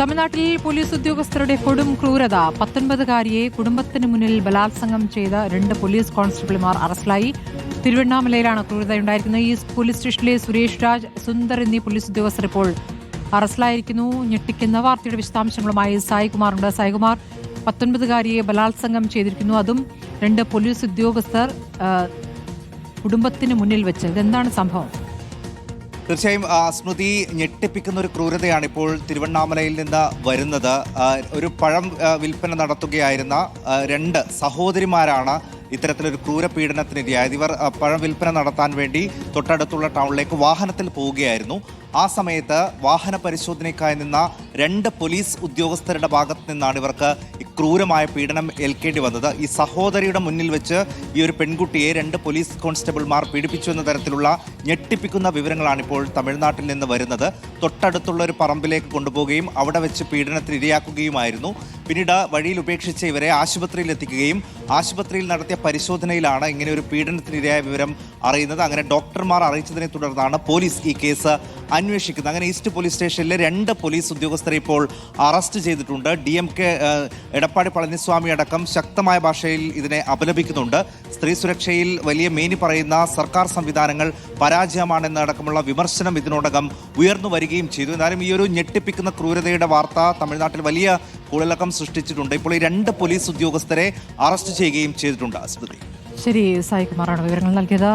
തമിഴ്നാട്ടിൽ പോലീസ് ഉദ്യോഗസ്ഥരുടെ കൊടും ക്രൂരത. പത്തൊൻപതുകാരിയെ കുടുംബത്തിന് മുന്നിൽ ബലാത്സംഗം ചെയ്ത രണ്ട് പോലീസ് കോൺസ്റ്റബിൾമാർ അറസ്റ്റിലായി. തിരുവണ്ണാമലയിലാണ് ക്രൂരതയുണ്ടായിരിക്കുന്നത്. ഈ പോലീസ് സ്റ്റേഷനിലെ സുരേഷ് രാജ് സുന്ദർ എന്നീ പോലീസ് ഉദ്യോഗസ്ഥർ ഇപ്പോൾ അറസ്റ്റിലായിരിക്കുന്നു. ഞെട്ടിക്കുന്ന വാർത്തയുടെ വിശദാംശങ്ങളുമായി സായികുമാർ ഉണ്ട് സായികുമാർ പത്തൊൻപതുകാരിയെ ബലാത്സംഗം ചെയ്തിരിക്കുന്നു. അതും രണ്ട് പോലീസ് ഉദ്യോഗസ്ഥർ കുടുംബത്തിന് മുന്നിൽ വെച്ച്. ഇതെന്താണ് സംഭവം? തീർച്ചയായും സ്മൃതി ഞെട്ടിപ്പിക്കുന്ന ഒരു ക്രൂരതയാണ് ഇപ്പോൾ തിരുവണ്ണാമലയിൽ നിന്ന് വരുന്നത്. ഒരു പഴം വിൽപ്പന നടത്തുകയായിരുന്ന രണ്ട് സഹോദരിമാരാണ് ഇത്തരത്തിലൊരു ക്രൂര പീഡനത്തിനിരയായത് ഇവർ പഴം വിൽപ്പന നടത്താൻ വേണ്ടി തൊട്ടടുത്തുള്ള ടൗണിലേക്ക് വാഹനത്തിൽ പോവുകയായിരുന്നു. ആ സമയത്ത് വാഹന പരിശോധനയ്ക്കായി നിന്ന രണ്ട് പോലീസ് ഉദ്യോഗസ്ഥരുടെ ഭാഗത്ത് നിന്നാണ് ഇവർക്ക് ക്രൂരമായ പീഡനം ഏൽക്കേണ്ടി വന്നത്. ഈ സഹോദരിയുടെ മുന്നിൽ വെച്ച് ഈ ഒരു പെൺകുട്ടിയെ രണ്ട് പോലീസ് കോൺസ്റ്റബിൾമാർ പീഡിപ്പിച്ചു എന്ന തരത്തിലുള്ള ഞെട്ടിപ്പിക്കുന്ന വിവരങ്ങളാണ് ഇപ്പോൾ തമിഴ്നാട്ടിൽ നിന്ന് വരുന്നത്. തൊട്ടടുത്തുള്ള ഒരു പറമ്പിലേക്ക് കൊണ്ടുപോവുകയും അവിടെ വെച്ച് പീഡനത്തിന് ഇരയാക്കുകയുമായിരുന്നു. പിന്നീട് വഴിയിൽ ഉപേക്ഷിച്ച് ഇവരെ ആശുപത്രിയിൽ എത്തിക്കുകയും ആശുപത്രിയിൽ നടത്തിയ പരിശോധനയിലാണ് ഇങ്ങനെ ഒരു പീഡനത്തിനിരയായ വിവരം അറിയുന്നത്. അങ്ങനെ ഡോക്ടർമാർ അറിയിച്ചതിനെ തുടർന്നാണ് പോലീസ് ഈ കേസ് അന്വേഷിക്കുന്നത്. അങ്ങനെ ഈസ്റ്റ് പോലീസ് സ്റ്റേഷനിലെ രണ്ട് പോലീസ് ഉദ്യോഗസ്ഥരെ ഇപ്പോൾ അറസ്റ്റ് ചെയ്തിട്ടുണ്ട്. D M K Edappadi Palaniswami അടക്കം ശക്തമായ ഭാഷയിൽ ഇതിനെ അപലപിക്കുന്നുണ്ട്. സ്ത്രീ സുരക്ഷയിൽ വലിയ മേനി പറയുന്ന സർക്കാർ സംവിധാനങ്ങൾ പരാജയമാണെന്നടക്കമുള്ള വിമർശനം ഇതിനോടകം ഉയർന്നു വരികയും ചെയ്തു. എന്നാലും ഈ ഒരു ഞെട്ടിപ്പിക്കുന്ന ക്രൂരതയുടെ വാർത്ത തമിഴ്നാട്ടിൽ വലിയ കുഴലക്കം സൃഷ്ടിച്ചിട്ടുണ്ട്. ഇപ്പോൾ ഈ രണ്ട് പോലീസ് ഉദ്യോഗസ്ഥരെ അറസ്റ്റ് ചെയ്യുകയും ചെയ്തിട്ടുണ്ട്. സ്മൃതി ശരി സായികുമാറാണ് വിവരങ്ങൾ നൽകിയത്.